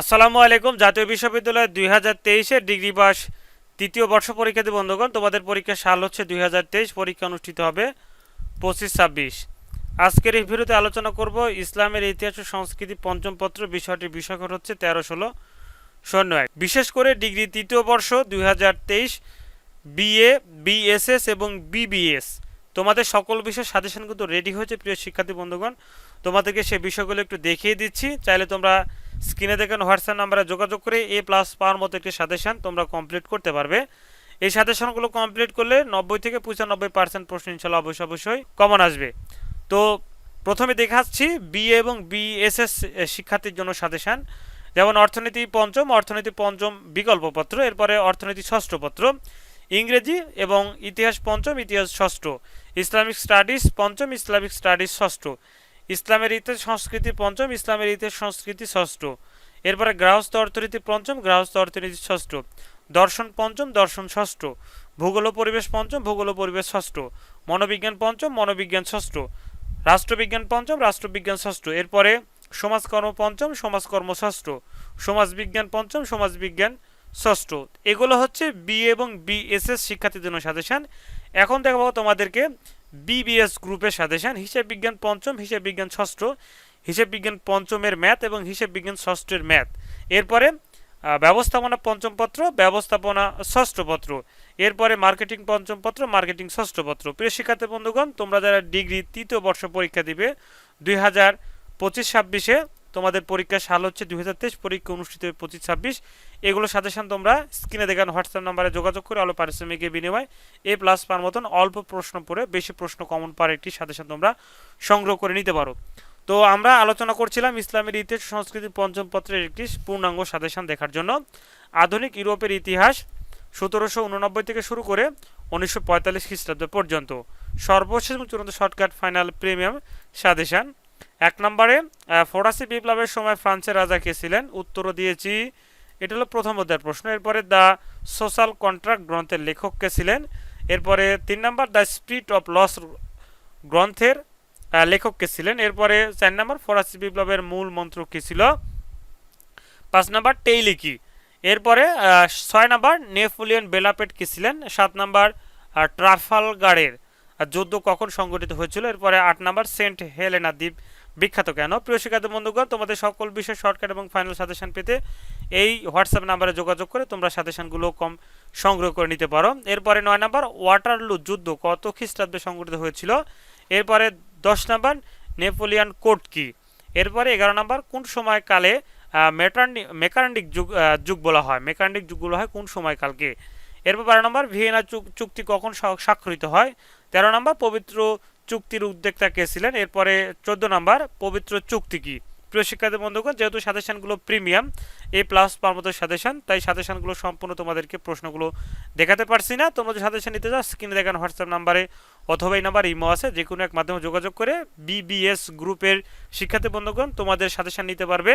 আসসালামু আলাইকুম। জাতীয় বিশ্ববিদ্যালয় দুই হাজার তেইশের ডিগ্রি পাস তৃতীয় বর্ষ পরীক্ষার্থী বন্ধুগণ, তোমাদের পরীক্ষার সাল হচ্ছে দুই হাজার তেইশ, পরীক্ষা অনুষ্ঠিত হবে পঁচিশ ছাব্বিশ। আজকের এই ভিডিওতে আলোচনা করব ইসলামের ইতিহাস ও সংস্কৃতি পঞ্চম পত্র, বিষয়টির বিষয়কর হচ্ছে তেরো ষোলো শূন্য এক। বিশেষ করে ডিগ্রি তৃতীয় বর্ষ দুই হাজার তেইশ, বিএ, বিএসএস এবং বিবিএস। তোমাদের সকল বিষয় সাজেশন কিন্তু রেডি হয়েছে, প্রিয় শিক্ষার্থী বন্ধুগণ। তোমাদেরকে সে বিষয়গুলো একটু দেখিয়ে দিচ্ছি। চাইলে তোমরা স্ক্রিনে দেখেন হোয়াটসঅ্যাপ নাম্বারে যোগাযোগ করে এ প্লাস পাওয়ার মতো একটি সাজেশন তোমরা কমপ্লিট করতে পারবে। এই সাজেশনগুলো কমপ্লিট করলে নব্বই থেকে পঁচানব্বই পার্সেন্ট প্রশ্ন ইনশাল্লাহ অবশ্যই অবশ্যই কমন আসবে। তো প্রথমে দেখাচ্ছি বিএ এবং বিএসএস শিক্ষার্থীর জন্য সাজেশন। যেমন অর্থনীতি পঞ্চম অর্থনীতি পঞ্চম বিকল্প পত্র, এরপরে অর্থনীতি ষষ্ঠ পত্র, ইংরেজি এবং ইতিহাস পঞ্চম, ইতিহাস ষষ্ঠ, ইসলামিক স্টাডিজ পঞ্চম, ইসলামিক স্টাডিজ ষষ্ঠ। ইসলামের ইতিহাস সংস্কৃতি পঞ্চম, ইসলামের ইতিহাস সংস্কৃতি ষষ্ঠ। এরপরে গৃহস্থ অর্থনীতি পঞ্চম গৃহস্থ অর্থনীতি ষষ্ঠ। দর্শন পঞ্চম, দর্শন ষষ্ঠ। ভূগোল পরিবেশ পঞ্চম, ভূগোল পরিবেশ ষষ্ঠ। মনোবিজ্ঞান পঞ্চম, মনোবিজ্ঞান ষষ্ঠ। রাষ্ট্রবিজ্ঞান পঞ্চম, রাষ্ট্রবিজ্ঞান ষষ্ঠ। এরপরে সমাজকর্ম পঞ্চম, সমাজকর্ম ষষ্ঠ। সমাজবিজ্ঞান পঞ্চম, সমাজবিজ্ঞান ষষ্ঠ। এগুলো হচ্ছে বি এবং বিএসএস শিক্ষার্থীদের জন্য সাজেশান এখন দেখাবো তোমাদেরকে বিবিএস গ্রুপের সাজেশন হিসেব বিজ্ঞান পঞ্চম, হিসাব বিজ্ঞান ষষ্ঠ। হিসাব বিজ্ঞান পঞ্চমের ম্যাথ এবং হিসেব বিজ্ঞান ষষ্ঠের ম্যাথ। এরপরে ব্যবস্থাপনা পঞ্চম পত্র, ব্যবস্থাপনা ষষ্ঠ পত্র। এরপরে মার্কেটিং পঞ্চম পত্র, মার্কেটিং ষষ্ঠ পত্র। প্রিয় শিক্ষার্থী বন্ধুগণ, তোমরা যারা ডিগ্রি তৃতীয় বর্ষ পরীক্ষা দিবে, দুই হাজার পঁচিশ ছাব্বিশে তোমাদের পরীক্ষার সাল হচ্ছে দুই হাজার তেইশ, পরীক্ষা অনুষ্ঠিত পঁচিশ ছাব্বিশ। এগুলো সাজেশন তোমরা স্ক্রিনে দেখানো হোয়াটসঅ্যাপ নাম্বারে যোগাযোগ করে আলো পারিশ্রমিকের বিনিময় এ প্লাস পার মতন অল্প প্রশ্ন পড়ে বেশি প্রশ্ন কমন পার একটি সাজেশন তোমরা সংগ্রহ করে নিতে পারো। তো আমরা আলোচনা করছিলাম ইসলামের ইতিহাস সংস্কৃতি পঞ্চম পত্রের একটি পূর্ণাঙ্গ সাজেশন দেখার জন্য। আধুনিক ইউরোপের ইতিহাস সতেরোশো উননব্বই থেকে শুরু করে উনিশশো পঁয়তাল্লিশ খ্রিস্টাব্দ পর্যন্ত। সর্বশেষ চূড়ান্ত শর্টকাট ফাইনাল প্রিমিয়াম সাজেশন। এক নম্বরে ফরাসি বিপ্লবের সময় ফ্রান্সের রাজা কে ছিলেন? উত্তরও দিয়েছি। এটা হলো প্রথম অধ্যায়ের প্রশ্ন। এরপরে দ্য সোশ্যাল কন্ট্রাক্ট গ্রন্থের লেখক কে ছিলেন? এরপরে তিন নম্বর, দ্য স্পিরিট অফ লস গ্রন্থের লেখক কে ছিলেন? এরপরে চার নম্বর, ফরাসি বিপ্লবের মূল মন্ত্র কি ছিল? পাঁচ নম্বর, টেইলি কি? এরপরে ছয় নম্বর, নেপোলিয়ন বেলাপেট কি ছিলেন? সাত নম্বর ট্রাফালগারের। যুদ্ধ কখন সংগঠিত হয়েছিল? এরপরে আট নম্বর, সেন্ট হেলেনা দ্বীপ। বিখ্যাত কেন? প্রিয় শিক্ষার্থী বন্ধুগণ, তোমাদের সকল বিষয় শর্টকাট এবং ফাইনাল সাজেশন পেতে এই হোয়াটসঅ্যাপ নাম্বারে যোগাযোগ করে তোমরা সাজেশনগুলো কম সংগ্রহ করে নিতে পারো। এরপরে নয় নম্বর ওয়াটারলু যুদ্ধ কত খ্রিস্টাব্দে সংগঠিত হয়েছিল? এরপরে দশ নম্বর নেপোলিয়ান কোর্ট কি? এরপরে এগারো নাম্বার, কোন সময়কালে মেটার্নি মেকানিক যুগ যুগ বলা হয়? মেকানিক যুগ বলা হয় কোন সময়কালকে? এরপর বারো নম্বর, ভিয়েনা চুক- চুক্তি কখন স্বাক্ষরিত হয়? তেরো নম্বর, পবিত্র চুক্তির উদ্যোক্তা কে ছিলেন? এরপরে চোদ্দ নম্বর, পবিত্র চুক্তি কি? প্রিয় শিক্ষার্থী বন্ধুগণ, যেহেতু সাজেশনগুলো প্রিমিয়াম, এ প্লাস পার মতো সাজেশন, তাই সাজেশনগুলো সম্পূর্ণ তোমাদেরকে প্রশ্নগুলো দেখাতে পারছি না। তোমরা যে সাজেশন নিতে চাও, স্ক্রিনে দেখানো হোয়াটসঅ্যাপ নাম্বারে অথবা এই নাম্বার ইমো আছে যে কোনো এক মাধ্যমে যোগাযোগ করে বিবিএস গ্রুপের শিক্ষার্থী বন্ধুগণ তোমাদের সাজেশন নিতে পারবে।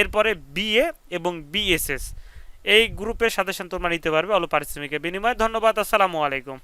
এরপরে বিএ এবং বিএসএস, এই গ্রুপের সাজেশন তোমরা নিতে পারবে অল্প পারিশ্রমিকের বিনিময়ে। ধন্যবাদ, আসসালামু আলাইকুম।